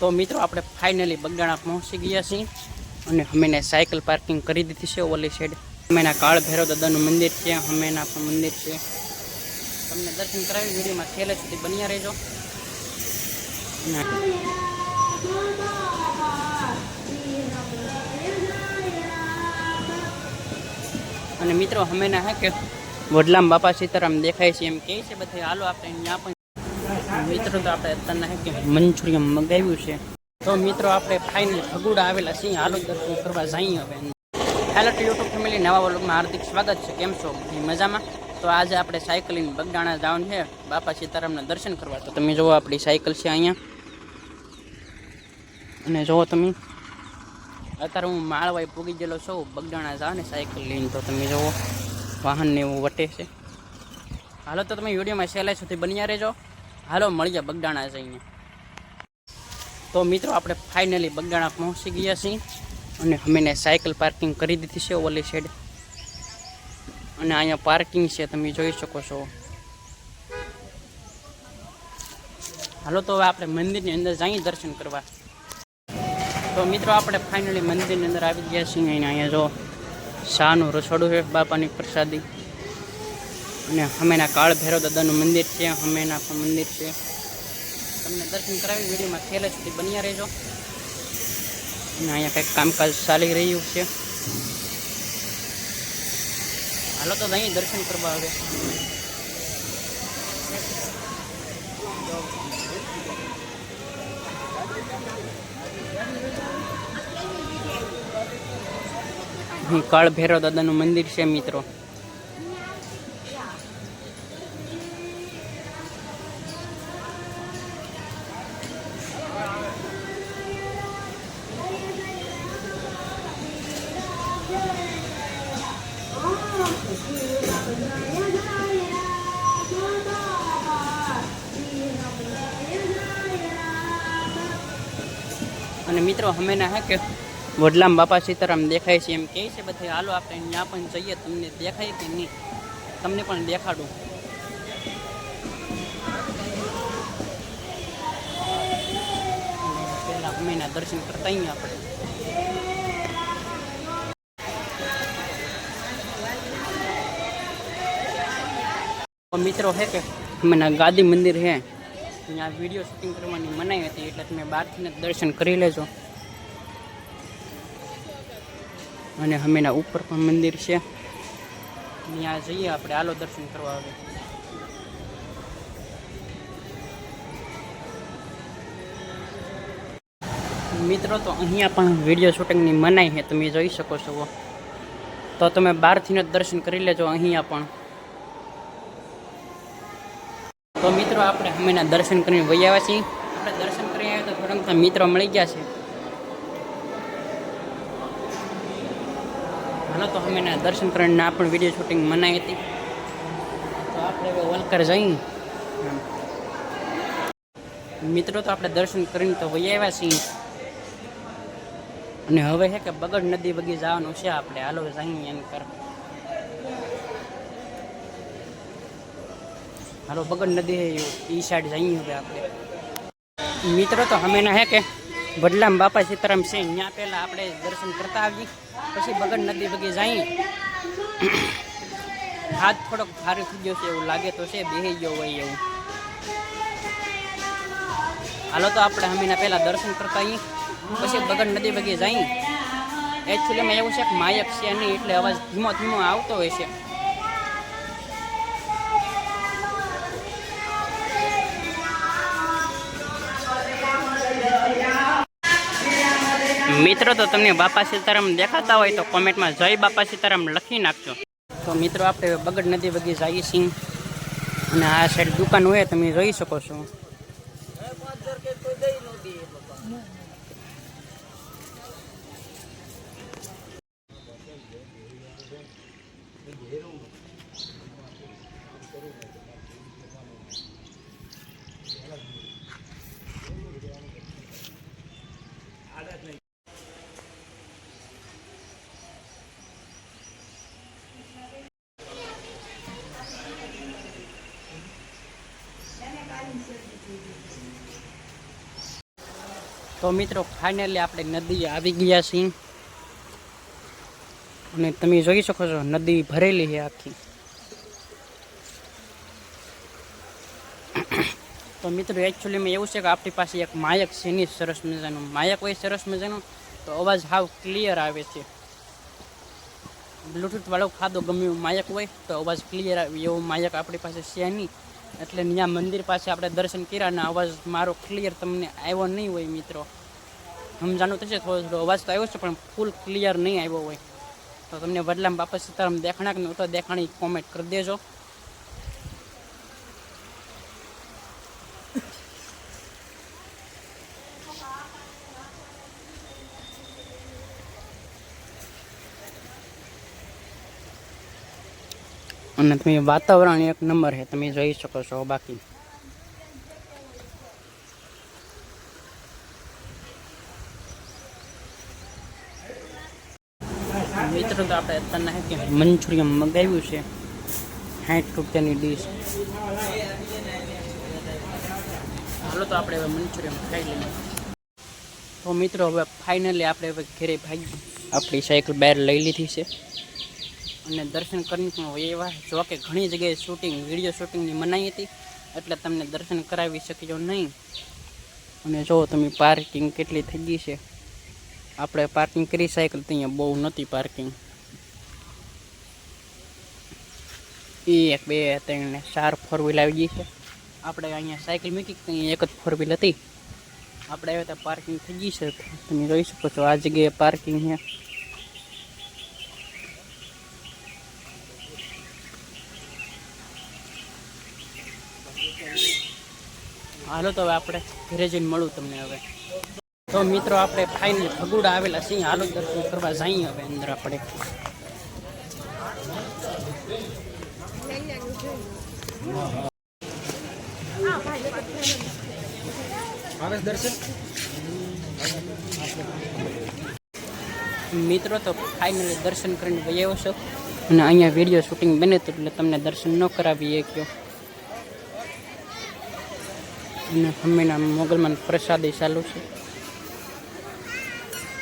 તો મિત્રો, આપણે ફાઇનલી બગદાણા પહોંચી ગયા છીએ અને અમેને સાયકલ પાર્કિંગ કરી દીધી છે ઓલી સાઈડ અમેના કાળ ભૈરવ દાદાનું મંદિર છે પણ મંદિર છે. તમને દર્શન કરાવી વિડીયોમાં છેલ્લે સુધી બન્યા રહેજો. અને મિત્રો, હમેના હે કે વડલામ બાપા સીતારામ દેખાય છે એમ કહે છે બધા હાલો, આપણે ત્યાં પણ મિત્રો તો આપણે અત્યારના કે મંચુરિયન મગાવ્યું છે. તો મિત્રો આપણે ફાઇનલ ફગુડા આવેલા છીએ, હાલો દર્શન કરવા જઈએ હવે. હેલો ટુ યુટ્યુબ ફેમિલી નવા વ્લોગમાં હાર્દિક સ્વાગત છે. કેમ છો? મજામાં? તો આજે આપણે સાયકલિંગ બગડાણા જવાનું છે. બાપા સીતારામના દર્શન કરવા. તો તમે જુઓ આપણી સાયકલ છે અહીંયા. અને જુઓ તમે, અત્યારે હું માળવાઈ પૂગી ગયેલો છું બગડાણા જાવ ને સાયકલ લઈને. તો તમે જુઓ વાહનને એવું વટે છે. હાલો તો તમે વિડીયોમાં સહેલાઈ સુધી બન્યા રહેજો. હાલો, મળી જાય બગડાણા અહીંયા. તો મિત્રો, આપણે ફાઇનલી બગડાણા પહોંચી ગયા છીએ અને અમેને સાયકલ પાર્કિંગ કરી દીધી છે ઓલી સાઈડ અને અહીંયા પાર્કિંગ છે, તમે જોઈ શકો છો. હાલો, તો હવે આપણે મંદિરની અંદર જઈએ દર્શન કરવા. તો મિત્રો, આપણે ફાઇનલી મંદિરની અંદર આવી ગયા છીએ અને અહીંયા જો શાહનું રસોડું છે, બાપાની પ્રસાદી. અને હમેના કાળ ભૈરવ દાદાનું મંદિર છે, હમેના પણ મંદિર છે. તમને દર્શન કરાવી વિડીયોમાં છેલ્લે સુધી બન્યા રહેજો. અને અહીંયા કંઈક કામકાજ ચાલી રહ્યું છે. હાલો તો અહીં દર્શન કરવા આવે. કાળ ભૈરવ દાદાનું મંદિર છે, મિત્રો. અને મિત્રો હમેના હે કે વડલામ બાપા સીતારામ દેખાય છે એમ કહે છે. બધે હાલો, આપણે ત્યાં પણ જઈએ. તમને દેખાય કે નહીં? તમને પણ દેખાડું. પહેલા હમેના દર્શન કરતા અહીં આપણે. તો મિત્રો, હે કે હમેના ગાદી મંદિર હે ત્યાં વીડિયો શૂટિંગ કરવાની મનાઈ હતી, એટલે તમે બહારથી જ દર્શન કરી લેજો. અને હમેના ઉપર પણ મંદિર છે. ત્યાં જઈએ આપણે આલો દર્શન કરવા આવે મિત્રો, તો અહીંયા પણ વીડિયો શૂટિંગની મનાઈ છે, તમે જોઈ શકો છો. તો તમે બહારથી દર્શન કરી લેજો અહીંયા પણ. તો મિત્રો આપણે હમણાં દર્શન કરીને વહી આવ્યા છીએ. આપણે દર્શન કરી આવ્યા તો થોડા બધા મિત્રો મળી ગયા છે. હાલો તો અમે દર્શન કરીને આપણે પણ વીડિયો શૂટિંગ મનાઈ હતી. તો આપણે હવે વલકર જઈ. મિત્રો તો આપણે દર્શન કરીને તો વહી આવ્યા છીએ. અને હવે છે કે બગડ નદી વગી જવાનું છે આપણે. હાલો જઈએ એમ કર. હાલો બગડ નદી છે એ સાઈડ જઈએ હવે આપણે. મિત્રો તો હમેના હે કે વડલામ બાપા સીતારામ છે ત્યાં પહેલાં આપણે દર્શન કરતા આવીએ, પછી બગડ નદી બગી જઈએ. હાથ થોડોક ભારે થઈ ગયો છે, એવું લાગે તો છે, બેહી ગયો હોય એવું. હાલો તો આપણે હમીના પહેલાં દર્શન કરતા આવીએ, પછી બગડ નદી વગી જઈએ. એકચ્યુઅલીમાં એવું છે કે માયક છે નહીં, એટલે અવાજ ધીમો ધીમો આવતો હોય છે. મિત્રો, તો તમને બાપા સીતારામ દેખાતા હોય તો કોમેન્ટમાં જય બાપા સીતારામ લખી નાખજો. તો મિત્રો, આપણે બગડ નદી વગી જઈએ છીએ. અને આ સાઈડ દુકાન હોય, તમે જોઈ શકો છો. તો મિત્રો ફાઇનલી આપણે નદી આવી ગયા છીએ. અને તમે જોઈ શકો છો, નદી ભરેલી છે આખી. તો મિત્રો એકચ્યુઅલીમાં એવું છે કે આપણી પાસે એક માયક છે નહીં સરસ મજાનો માયક હોય, સરસ મજાનો. તો અવાજ હાવ ક્લિયર આવે છે. બ્લૂટૂથવાળો ખાધો ગમ્યું માયક હોય, તો અવાજ ક્લિયર આવે એવો માયક આપણી પાસે છે નહીં. એટલે ત્યાં મંદિર પાસે આપણે દર્શન કર્યા અને અવાજ મારો ક્લિયર તમને આવ્યો નહીં હોય મિત્રો. સમજાનું થશે થોડો થોડો અવાજ તો આવ્યો છે, પણ ફૂલ ક્લિયર નહીં આવ્યો હોય. તો તમને વડલામ બાપા સીતારામ દેખાણા કે નહોતો દેખાણી કોમેન્ટ કરી દેજો. અને તમે વાતાવરણ એક નંબર છે, તમે જોઈ શકો છો બાકી. મિત્રો, તો આપણે અત્યારના કે મંચુરિયમ મંગાવ્યું છે. સાઠ રૂપિયાની ડીશ હાલો, તો આપણે હવે મંચુરિયમ ખાઈ લઈએ. તો મિત્રો, હવે ફાઇનલી આપણે હવે ઘરે ભાગી આપણી સાયકલ બહાર લઈ લીધી છે. અને દર્શન કરીને પણ એવા જો કે ઘણી જગ્યાએ શૂટિંગ વીડિયો શૂટિંગની મનાઈ હતી, એટલે તમને દર્શન કરાવી શકજો નહીં. અને જો તમે પાર્કિંગ કેટલી થઈ ગઈ છે? આપણે પાર્કિંગ કરી સાયકલ તો અહીંયા બહુ નથી પાર્કિંગ એક, બે, ત્રણ ચાર ફોર વ્હીલ આવી ગઈ છે. આપણે અહીંયા સાયકલ મૂકી અહીંયા એક જ ફોર વ્હીલ હતી. આપણે આવ્યા ત્યાં પાર્કિંગ થઈ ગઈ છે. તમે જોઈ શકો છો આ જગ્યાએ પાર્કિંગ છે. હાલો તો હવે આપણે ઘરે જઈને મળું તમને હવે. તો મિત્રો આપણે ફાઇનલ ભગુડા આવેલા છીએ. હાલો દર્શન કરવા જઈએ હવે અંદર આપણે. મિત્રો તો ફાઇનલી દર્શન કરીને વહી છો. અને અહીંયા વીડિયો શૂટિંગ બને તો એટલે તમને દર્શન ન કરાવી કયો. અને હમણાં મોગલમાં પ્રસાદી ચાલુ છે.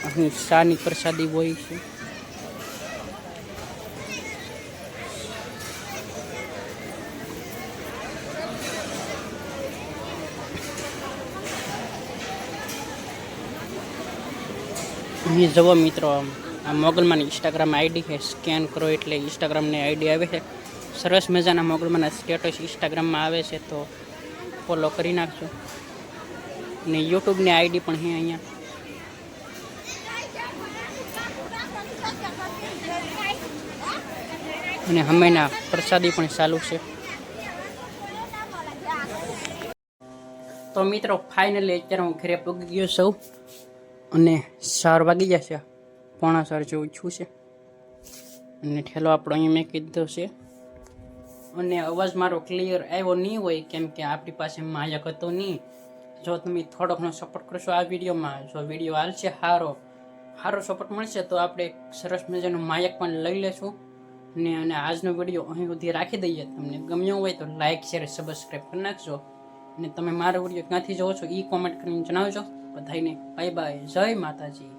અહીં શાની પ્રસાદી હોય છે. અહીં જવો મિત્રો આ મોગલમાં ઇન્સ્ટાગ્રામ આઈડી છે. સ્કેન કરો એટલે ઇન્સ્ટાગ્રામની આઈડી આવે છે. સરસ મજાના મોગલમાંના સ્ટેટસ ઇન્સ્ટાગ્રામમાં આવે છે તો ફોલો કરી નાખજો. અને યુટ્યુબની આઈડી પણ છે અહીંયા. અને હમેના પ્રસાદી પણ ચાલુ છે. તો મિત્રો ફાઇનલી અત્યારે હું ઘરે પગી ગયો સૌ અને સાર વાગી જશે. પોણા સાર જેવું છું છે. અને ઠેલો આપણો અહીંયા મેં કીધો છે. અને અવાજ મારો ક્લિયર આવ્યો નહીં હોય, કેમ કે આપણી પાસે માયક હતો નહીં. જો તમે થોડો ઘણો સપોર્ટ કરશો આ વિડીયોમાં, જો વીડિયો હાલશે સારો સારો સપોર્ટ મળશે તો આપણે સરસ મજાનું માયક પણ લઈ લેશું. ને અને આજનો વીડિયો અહીં સુધી રાખી દઈએ. તમને ગમ્યો હોય તો લાઇક શેર સબસ્ક્રાઈબ કરી નાખજો. અને તમે મારો વીડિયો ક્યાંથી જોવો છો એ કોમેન્ટ કરીને જણાવજો. બધાને બાય બાય જય માતાજી.